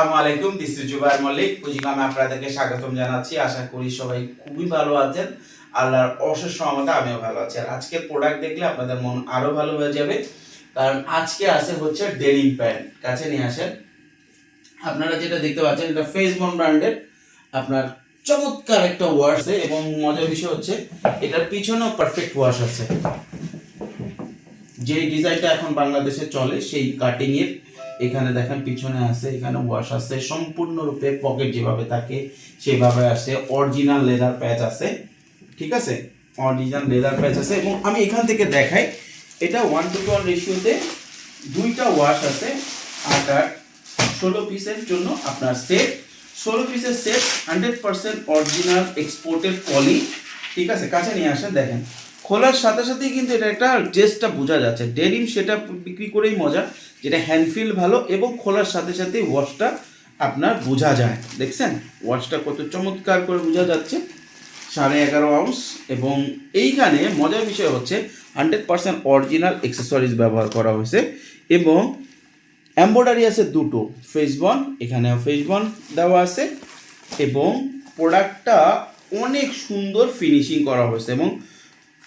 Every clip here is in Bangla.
আসসালামু আলাইকুম দিস ইজ মল্লিক পুঁজিকামে আপনাদেরকে স্বাগতম জানাচ্ছি। আশা করি সবাই খুবই ভালো আছেন। আল্লাহর অশেষ সহমতে আমিও ভালো আছি। আর আজকের প্রোডাক্ট দেখলে আপনাদের মন আরও ভালো হয়ে যাবে। কারণ আজকে আছে হচ্ছে ডেনিম প্যান্ট কাছে নিয়ে আসেন। আপনারা যেটা দেখতে পাচ্ছেন, এটা ফেসবন ব্র্যান্ডের আপনার চমৎকার একটা ওয়াশ এবং মজার বিষয় হচ্ছে, এটার পিছনেও পারফেক্ট ওয়াশ আছে। যে ডিজাইনটা এখন বাংলাদেশে চলে, সেই কাটিং এর এখানে দেখেন পিছনে আছে, এখানে ওয়াশ আছে, সম্পূর্ণরূপে পকেট যেভাবে থাকে সেভাবে আছে অরিজিনাল লেদার প্যাচ আছে, ঠিক আছে? অরিজিনাল লেদার প্যাচ আছে এবং আমি এখান থেকে দেখাই, এটা ওয়ান টু ওয়ান রেশিওতে দুইটা ওয়াশ আছে, আটার ষোলো পিসের জন্য আপনার সেট ষোলো পিসের set hundred percent original exported poly ঠিক আছে? কাছে নিয়ে আসেন, দেখেন। খোলার সাথে সাথেই কিন্তু এটা একটা টেস্টটা বোঝা যাচ্ছে। ডেনিম সেটা বিক্রি করেই মজা, যেটা হ্যান্ডফিল ভালো এবং খোলার সাথে সাথে ওয়াশটা আপনার বোঝা যায়। দেখছেন? ওয়াশটা কত চমৎকার করে বোঝা যাচ্ছে। সাড়ে এগারো আউন্স এবং এইখানে মজার বিষয় হচ্ছে হান্ড্রেড পার্সেন্ট অরিজিনাল এক্সেসরিজ ব্যবহার করা হয়েছে এবং এম্ব্রয়ডারি আছে দুটো। ফেসবন এখানে ফেসবন দেওয়া আছে এবং প্রোডাক্টটা অনেক সুন্দর ফিনিশিং করা হয়েছে এবং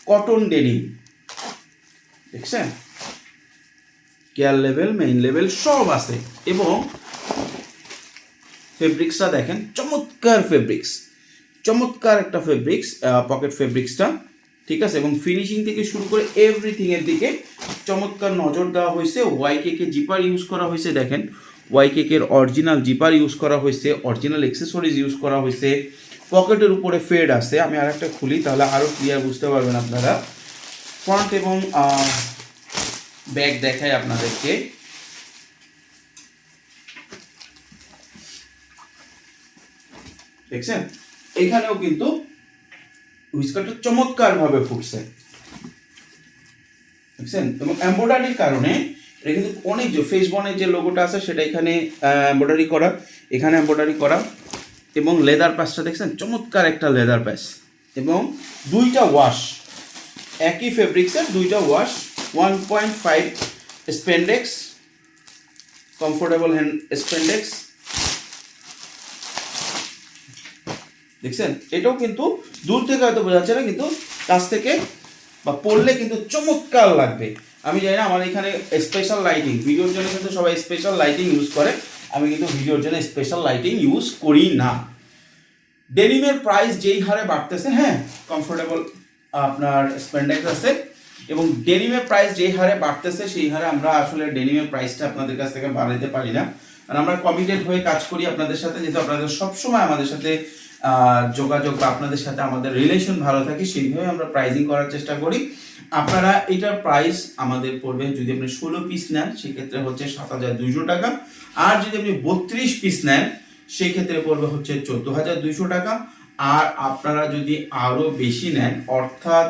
কটন ডেনিম দেখছেন? কেয়ার লেভেল মেইন লেভেল সব আছে। এবং ফেব্রিক্সটা দেখেন, চমৎকার ফেব্রিক্স চমৎকার একটা ফেব্রিক্স পকেট ফেব্রিক্সটা ঠিক আছে? এবং ফিনিশিং থেকে শুরু করে এভরিথিং এর দিকে চমৎকার নজর দেওয়া হয়েছে। ওয়াই কেকে জিপার ইউজ করা হয়েছে, দেখেন। ওয়াই কেকের অরিজিনাল জিপার ইউজ করা হয়েছে। অরিজিনাল এক্সেসরিজ ইউজ করা হয়েছে। পকেটের উপরে ফেড আছে আমি আরেকটা খুলি, তাহলে আরও ক্লিয়ার বুঝতে পারবেন আপনারা। ফ্রন্ট এবং ব্যাগ দেখাই আপনাদেরকে। দেখছেন? এখানেও কিন্তু হুইস্কারটা চমৎকার ভাবে ফুটছে। দেখছেন? এবং এম্ব্রয়ডারির কারণে এটা কিন্তু অনেক যে ফেসবনের যে লোগোটা আছে, সেটা এখানে এম্ব্রয়ডারি করা। এখানে এম্ব্রয়ডারি করা। এবং লেদার প্যাচটা দেখছেন? চমৎকার একটা লেদার প্যাচ এবং দুইটা ওয়াশ একই ফেব্রিক্সের দুইটা wash one point five spandex comfortable hand spandex দেখছেন? এটাও কিন্তু দূর থেকে হয়তো বোঝা যাচ্ছে না, কিন্তু কাছ থেকে বা পড়লে কিন্তু চমৎকার লাগবে। আমি জানি না, আমার এখানে স্পেশাল লাইটিং ভিডিওর জন্য কিন্তু সবাই স্পেশাল লাইটিং ইউজ করে। আমি কিন্তু ভিডিওর জন্য স্পেশাল লাইটিং ইউজ করি না। ডেনিমের প্রাইস যেই হারে বাড়তেছে হ্যাঁ কমফোর্টেবল আপনার স্প্যান্ডেক্স আছে। এবং ডেনিমের প্রাইস যেই হারে বাড়তেছে, সেই হারে আমরা আসলে ডেনিমের প্রাইসটা আপনাদের কাছ থেকে বাড়াইতে পারি না। আর আমরা কমিটেড হয়ে কাজ করি আপনাদের সাথে, যেহেতু আপনাদের সবসময় আমাদের সাথে যোগাযোগ বা আপনাদের সাথে আমাদের রিলেশন ভালো থাকে, সেইভাবে আমরা প্রাইজিং করার চেষ্টা করি। আপনারা এটার প্রাইস আমাদের পড়বে, যদি আপনি ষোলো পিস নেন, সেক্ষেত্রে হচ্ছে সাত হাজার দুইশো টাকা। আর যদি আপনি বত্রিশ পিস নেন, সেক্ষেত্রে পড়বে হচ্ছে চোদ্দ হাজার দুইশো টাকা। আর আপনারা যদি আরও বেশি নেন, অর্থাৎ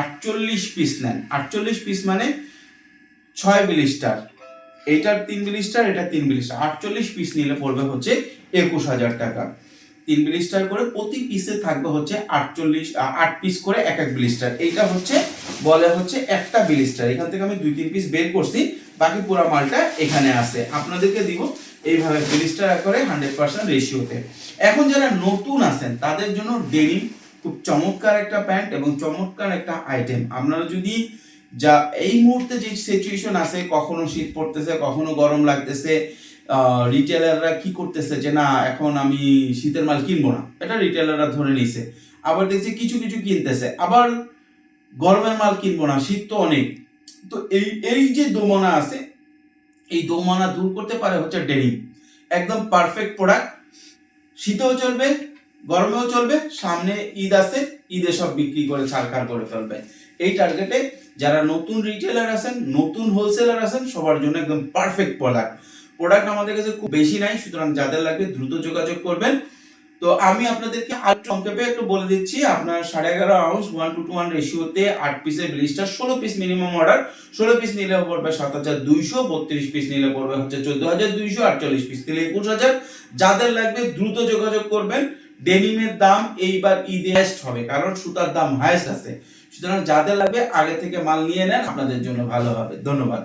আটচল্লিশ পিস নেন, আটচল্লিশ পিস মানে ছয় বিলিস্টার এইটার তিন বিলিস্টার এটা তিন বিলিস্টার আটচল্লিশ পিস নিলে পড়বে হচ্ছে একুশ হাজার টাকা। তিন বিলিস্টার করে প্রতি পিসে থাকবে হচ্ছে আটচল্লিশ আট পিস করে এক এক বিলিস্টার এইটা হচ্ছে, বলে হচ্ছে একটা বিলিস্টার এখান থেকে আমি দুই, তিন পিস বের করছি, বাকি পুরো মালটা এখানে আছে। আপনাদেরকে দিব এইভাবে বিলিস্টার করে হান্ড্রেড পার্সেন্ট রেশিওতে এখন যারা নতুন আছেন, তাদের জন্য ডেনিম খুব চমৎকার একটা প্যান্ট এবং চমৎকার একটা আইটেম আপনারা যদি যা এই মুহূর্তে যে সিচুয়েশন আছে, কখনো শীত পড়তেছে, কখনো গরম লাগতেছে রিটেলাররা কি করতেছে যে না, এখন আমি শীতের মাল কিনবো না। এটা রিটেলাররা ধরে নিছে। আবার দেখছি কিছু কিছু কিনতেছে। আবার গরমের মাল কিনবো না, শীত তো অনেক। তো এই এই যে দোমনা আছে, এই দোমনা দূর করতে পারে হচ্ছে ডেনিম একদম পারফেক্ট প্রোডাক্ট শীতেও চলবে, গরমেও চলবে, সামনে ঈদ আছে, ঈদে সব বিক্রি করে ছাড়খাড় করে ফেলবে। এই টার্গেটে যারা নতুন রিটেলার আছেন, নতুন হোলসেলার আছেন, সবার জন্য একদম পারফেক্ট প্রোডাক্ট প্রোডাক্ট আমাদের কাছে খুব বেশি নাই, সুতরাং যাদের লাগবে দ্রুত যোগাযোগ করবেন। তো আমি আপনাদেরকে আর সংক্ষেপে একটু বলে দিচ্ছি, আপনার সাড়ে এগারো ounce one two two one রেশিওতে আট পিসের ব্লিস্টার ষোলো পিস মিনিমাম অর্ডার ষোলো পিস নিলে পড়বে সাত হাজার দুইশো বত্রিশ পিস নিলে পড়বে হচ্ছে চোদ্দ হাজার দুইশো আটচল্লিশ পিস নিলে একুশ হাজার। যাদের লাগবে দ্রুত যোগাযোগ করবেন ডেনিমের দাম এইবার ঈদে হাইস্ট হবে, কারণ সুতার দাম হাইস্ট আছে। সুতরাং যাদের লাগবে আগে থেকে মাল নিয়ে নেন, আপনাদের জন্য ভালো হবে। ধন্যবাদ।